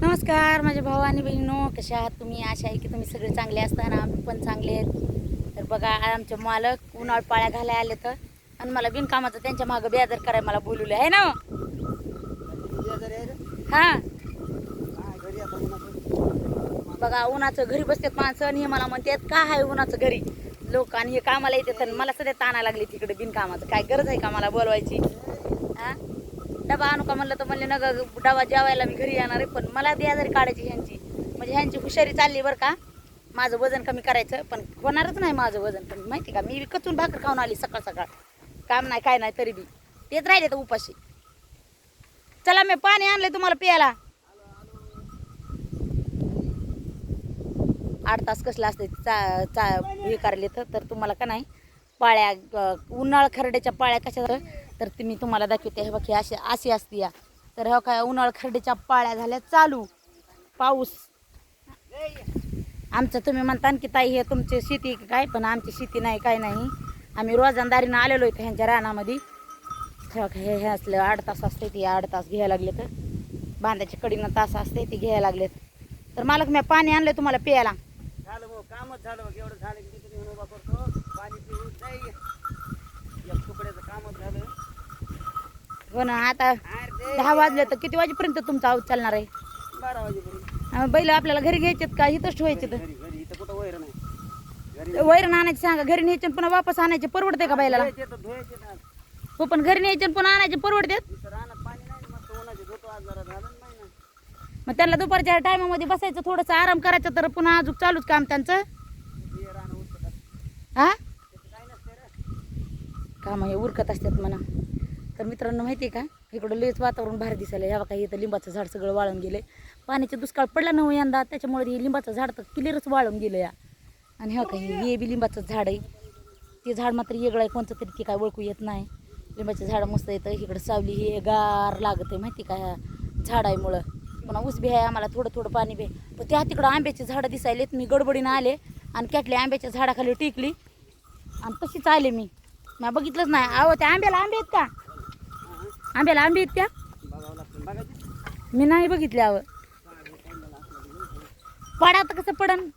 नमस्कार माझ्या भाऊ आणि बहिणीनो कशा आहात तुम्ही? आशा आहे की तुम्ही सगळे चांगले असताना आम्ही पण चांगले आहेत. तर बघा आमचे मालक उन्हाळ पाळ्या घालाय आले तर आणि मला बिनकामाचं त्यांच्या मागं बेदर करायला मला बोलवलं. आहे ना हो? हां? बघा उन्हाचं घरी बसतात माणसं आणि हे मला म्हणतात का आहे उन्हाचं घरी? लोक आणि हे कामाला येतात आणि मला सध्या ताना लागली तिकडे बिनकामाचं. काय गरज आहे का मला बोलवायची? हा डबा आणू का म्हणलं तर म्हणले ना डबा जेवायला मी घरी येणार आहे पण मला बेजारी काढायची ह्यांची. म्हणजे ह्यांची हुशारी चालली बरं का. माझं वजन कमी करायचं पण होणारच नाही माझं वजन. पण माहिती का मी कचून भाकर खाऊन आली सकाळ सकाळ. काम नाही काय नाही तरी बी. तेच राहिले तर उपाशी. चला मी पाणी आणलंय तुम्हाला प्यायला. आठ तास कसलं असते चा चा हे तर तुम्हाला का नाही पाळ्या उन्हाळ खरड्याच्या पाळ्या कशा तर ती मी तुम्हाला दाखवते. हे बघी अशी अशी असते या. तर हो काय उन्हाळ खरडीच्या पाळ्या झाल्या. चालू. पाऊस. आमचं तुम्ही म्हणता की ताई हे तुमची शेती काय? पण आमची शेती नाही काय नाही. आम्ही रोजंदारीनं आलेलो इथं ह्यांच्या रानामध्ये. हे हे हे असलं आठ तास असते ती आठ तास घ्यायला लागले तर. बांधाच्या कडीनं तास असते ती घ्यायला लागलेत. तर मालक मी पाणी आणलं तुम्हाला प्यायला. झालं भाऊ कामच झालं बघ एवढं झालं की तिथे उभा करतो. पाणी पिऊन नाही. एक तुकड्याचं कामच झालं. हो ना आता दहा वाजले तर किती वाजेपर्यंत तुमचा आऊत चालणार आहे? बारा वाजेपर्यंत. बैल आपल्याला घरी घ्यायचेत का? इथंच ठेवायचे घरी वैरण आणायचे सांगा घरी न्यायचे पुन्हा वापस आणायचे परवडते का बैलाला? तर हो पण घरी न्यायचे पुन्हा आणायचे परवडतात? ना मग त्यांना दुपारच्या टायमामध्ये बसायचं थोडंसं आराम करायचं तर पुन्हा अजून चालूच काम त्यांचं? हे काम हे उरकत असतात म्हणा. तर मित्रांनो माहिती आहे का? इकडं लयच वातावरण भारी दिसायला ह्या काही इथं लिंबाचं झाड सगळं वाळून गेले पाण्याचे दुष्काळ पडला ना यंदा त्याच्यामुळे हे लिंबाचं झाड तर क्लिअरच वाळून गेलं या आणि ह्या काही हे बी लिंबाचं झाड आहे. ते झाड मात्र वेगळं आहे कोणतं तरी ते काय ओळखू येत नाही. लिंबाचं झाड मस्त येतं. इकडं सावली हे गार लागत आहे माहिती का? ह्या झाडामुळं पुन्हा ऊस बी आहे आम्हाला थोडं थोडं पाणी बी. आहे. पण त्या तिकडं आंब्याची झाडं दिसायलेत. मी गडबडीनं आले आणि कॅटल्या आंब्याच्या झाडाखाली टिकली. आणि तशीच आले मी. मी बघितलंच नाही. अहो त्या आंब्याला आंबे आहेत का? आंब्याला आंबे आहेत बघायचे मी नाही बघितले अहो. पडा तर कसं पडन?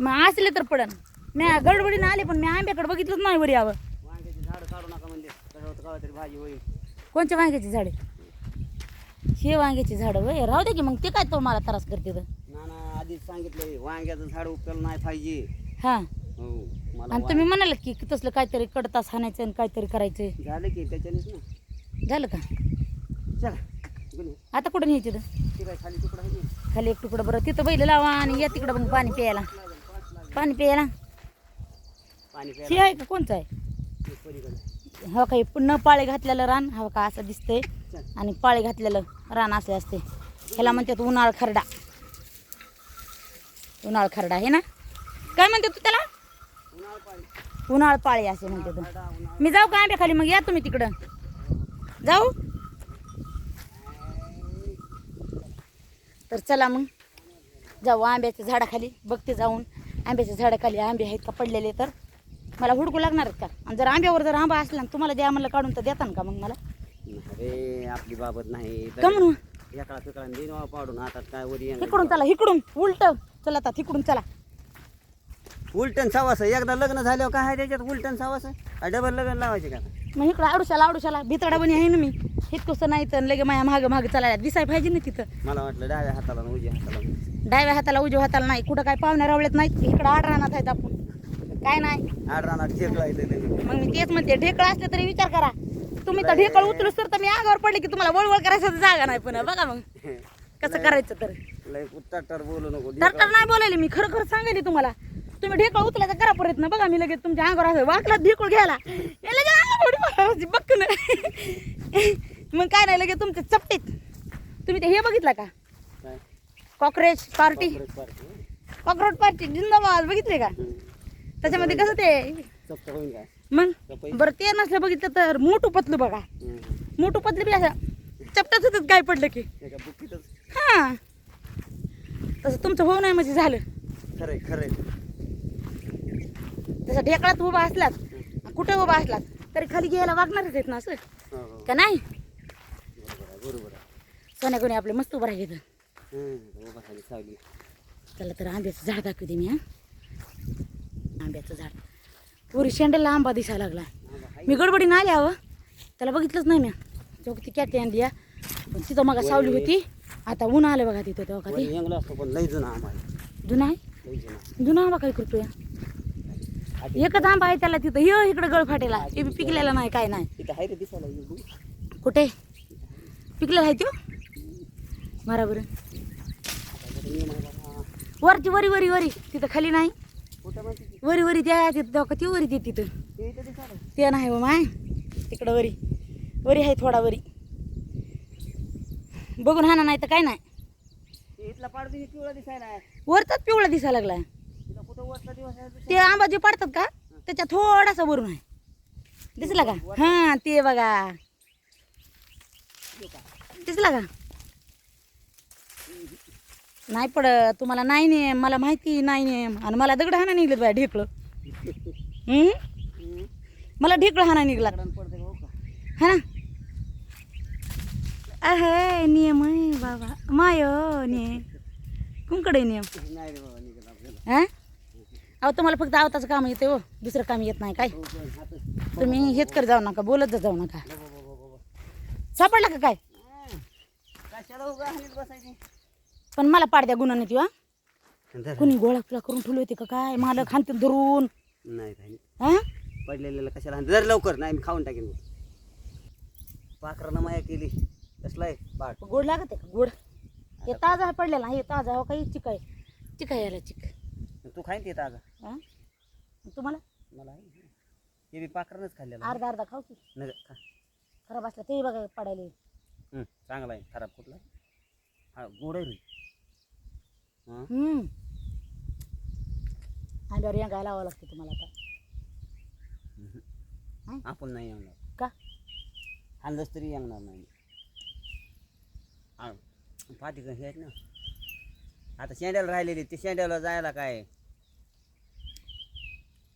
मग असले तर पडन. मी गडबडीनं आले पण मी आंब्याकडे बघितलंच नाही वरी यावं वांग्याची झाडं काढू नका म्हणजे कशावर कवा तरी भाजी होईल कोणच्या वांग्याची झाडे? हे वांग्याची झाडं वय. राहू दे की मग ते काय तो मला त्रास करते आधीच सांगितलंय वांग्याचं झाड उपकेलं नाही पाहिजे. हां. हो. मला आणि तुम्ही म्हणाल की तसलं काहीतरी कडतास हाणायचं आणि काहीतरी करायचं झालं की त्याच्यानेच ना. झालं का? चला. आता कुठं न्यायची तर ते काय खाली तुकडा आहे ना? खाली एक तुकडं बरं. तिथं बैल लावा आणि या तिकडं मग पाणी प्यायला. पाणी प्यायला. पाणी हे आहे का? कोणचं आहे? पलीकडे हो काही पुन्हा पाळे घातलेलं रान. हो का? असं दिसतंय. चल. आणि पाळे घातलेलं रान असे असते. ह्याला म्हणतात उन्हाळ खरडा उन्हाळ खरडा आहे ना? काय म्हणते तू त्याला? उन्हाळ पाळे असे म्हणते मी जाऊ का आंब्या खाली मग या तुम्ही तिकडं. जाऊ? तर चला मग. जाऊ आंब्याच्या झाडाखाली. बघते जाऊन. आंब्याच्या झाडाखाली आंबे आहेत का पडलेले तर. मला हुडकू लागणार का? आणि जर आंब्यावर जर आंबा असला ना तुम्हाला द्या म्हणलं काढून तर देता ना का मग मला? अरे आपली बाबत नाही. का म्हणून पाडून. काय. इकडून चला इकडून. उलट. चला आता तिकडून चला. उलटण सावास. एकदा लग्न झाल्यावर काय आहे त्याच्यात उलटण सावास? डबल लग्न लावायचे का? मग इकडं आडुशाला आडुशाला. भितडा बनी आहे ना मी. इतकंसं नाही तर लगे माझ्या मागं मागं चालायला. दिसाय पाहिजे ना तिथं. मला वाटलं डाव्या हाताला आणि उजव्या हाताला. डाव्या हाताला उजव्या हाताला नाही. कुठं काय पाहुण्या रावळ्यात नाहीत. इकडं आड रानात आहेत आपण. काय नाही. आड रानात मग मी तेच म्हणते ढेकळ असले तरी विचार करा. तुम्ही तर ढेकळ उचलूस तर मी अंगावर पडले की तुम्हाला वळवळ करायचं तर जागा नाही पुन्हा. बघा मग. कसं करायचं तर. लय बोलू नको. तर तर नाही बोलायले मी. खरं खरं सांगायले तुम्हाला. तुम्ही ढेकळ उचलायचा करा परत ना बघा मी लगेच तुमच्या अंगावर असं वाकला ढेकळ घ्यायला. उडी मारायची, बक्कन. मग काय नाही लगेच तुमच्या चपटीत. तुम्ही ते हे बघितलं का? Cockroach party. Cockroach party. जिंदाबाद. बघितले का. त्याच्यामध्ये कसं ते? मग. बरं ते नसलं बघितलं तर मोठू पतलू बघा. मोठू पतलू बी असं चपटाच होतं काय पडलं की. हां तसं तुमचं होऊ नाही म्हणजे झालं. खरंय खरंय. तसं ढेकळात उभा असलात कुठं उभा असलात तरी खाली घ्यायला वागणारच आहेत ना असं? हो, हो. का नाही? कोण्या कोणी आपले मस्त उभं राहिलं त्याला तर आंब्याचं झाड दाखवते मी हा. आंब्याचं झाड. पुरी शेंड्याला आंबा दिसायला लागला. मी गडबडीनं आले हवं त्याला बघितलंच नाही मी. जेव्हा ती कॅटी आणली. पण तिथं मग सावली होती. आता ऊन आलं बघा तिथं तेव्हा जुना आहे. जुना आंबा काय करतोय? एकच आंबा आहे त्याला तिथं. ह्यो इकडं गळ फाटेला. ते बी पिकलेला नाही काय नाही. कुठे? पिकलेला आहे तो मारा बरं. आता बरं ये मला बाबा. वरची वरी वरी वरी. तिथं खाली नाही? वरी वरी त्या तिथं ती वरी ते तिथं. ते नाही हो माय. तिकडं वरी. वरी आहे थोडा वरी. बघून हाना नाही तर काय नाही. वरचाच पिवळा दिसायला लागला ते आंबा जे पाडतात का? त्याच्या थोडासा वरून आहे. दिसला का? हां ते बघा. दिसला का? नाही पड तुम्हाला नाही नेम मला माहिती नाही नेम. आणि मला दगड हाना निघलं बाय ढेकळं. हम्म? मला ढेकळं हाना निघला. पडते हो ना? अहे नियम आहे बाबा. माय ने कुंकडे नियम हा? अहो तुम्हाला फक्त आवताचं काम येते हो. दुसरं काम येत नाही काय. हो तुम्ही हेच कर जाऊ नका बोलत जाऊ नका. सापडला का काय? हं. पण मला पाडद्या गुन्हा नाही किंवा धर. कुणी गोळा पिळा करून ठेवली होती का काय? मालक हानते धरून. नाही हा? पडलेल्याला कशाला हाण- जर लवकर नाही मी खाऊन टाकेन. पाखरानं माया केली. कसला आहे? पाठ गोड लागत आहे का? गोड. हे ताजा पडलेला हे ताजा हो काही चिक आहे चिक आहे याला चिक. तू खाईन ते ताजा. हा? तुम्हाला? मला आहे. ते बी पाखरानंच खाल्लेलं. अर्धा अर्धा खाऊ की. नग खा. खराब असला ते बघा पडायला हं, चांगला आहे. खराब कुठला? हा गोड आहे रे हां? हम्म. आंब्यावर लावावं लागतं तुम्हाला आता. हं? आपण नाही येणार. का? आणलंच तरी येणार नाही. हा, पाठी का हे आहेत ना. आता शेंड्याला राहिलेली ते शेंड्याला जायला काय?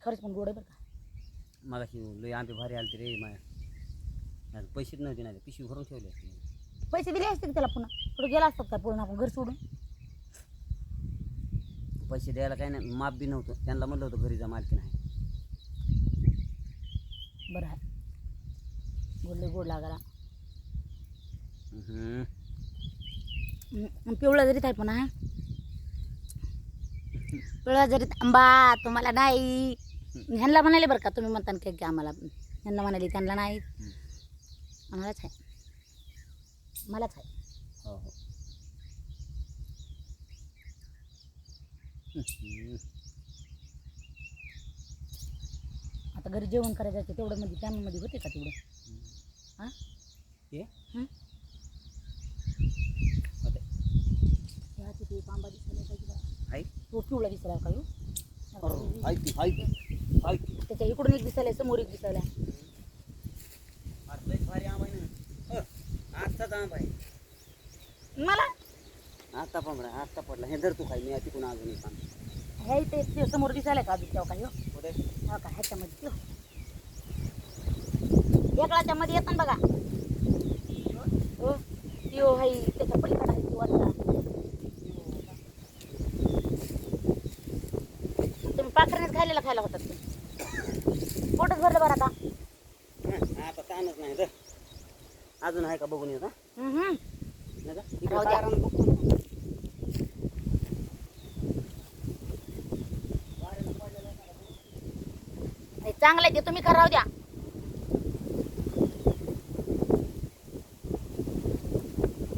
खरंच पण गोड आहे बरं का. मगाशी लय आंबे भारी आलते रे माया. पैसेच नव्हते ना पिशवी भरून ठेवली असते पैसे दिले असते की त्याला पुन्हा? पुढे गेला असतात का पूर्ण आपण घर सोडून? पैसे द्यायला काही नाही माप बी नव्हतं. त्यांना म्हणलं होतं घरी जा मालकी नाही बरं आहे. गोड लय गोड लागायला. हम्म. पिवळा जरीत आहे पण हा पिवळा जरीत आंबा तुम्हाला नाही. ह्यांना म्हणाले बरं का तुम्ही म्हणता की आम्हाला ह्यांना म्हणाले त्यांना नाही. मलाच आहे. मलाच आहे. हो हो. आता घरी जेवण करायचं आहे तेवढं मध्ये त्यामध्ये होते का तेवढं? हां? हे? हं? दिसायला पाहिजे बा. हाय तो पिवळा दिसायला का त्याच्या इकडून एक दिसायला समोर एक दिसायला. भारी आंबा आहे ना. अ, आजचाच आंबा आहे. मला? आता पडला आता पडला. हे धर तू खाय मी तिकडून अजून एक. ह्या इथे ते समोर दिसायला का अजून तेव्हा का ह्यो? कुठे हा का? ह्याच्यामध्ये त्यो वेगळाच्या मध्ये येतात बघा. हो? त्यो हाय त्याच्या पलीकडे आहे त्यो वरचा. तुम्ही पाखरेनेच खायला खायला होतात. ते पोटच भरलं बरं आता हं, आता ताणच नाही धर अजून आहे का बघून येत हम्म, हम्म. नाही का? इकडे राहू द्या. दारानं बघतो ना. चांगलं आहे ते तुम्ही खा राहू द्या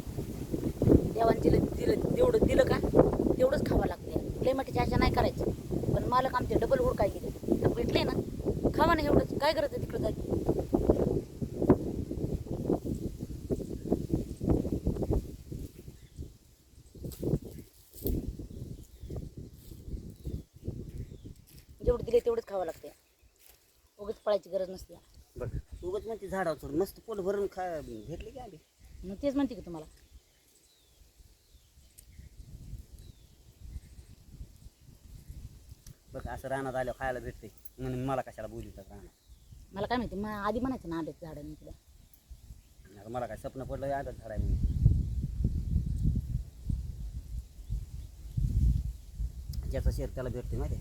देवान दिलं दिलं तेवढं दिलं का तेवढंच खावं लागते लय मोठी आशा नाही करायची पण मालक आमचे डबल हुड जेवढं दिले तेवढंच खावं लागते उगच पळायची गरज नसते. बघ उगच म्हणते झाडावर चढून मस्त पोल भरून खा घेतले की आधी मग तेच म्हणते की तुम्हाला. बघ असं रानात आल्यावर खायला भेटते म्हणून मला कशाला बोलतात रानात? मला काय माहिती मग आधी म्हणायचं ना आंब्याचं झाड मी तुला मला काय स्वप्न पडलं की आता झाड आहे म्हणून. शेर त्याला भेटते माहिती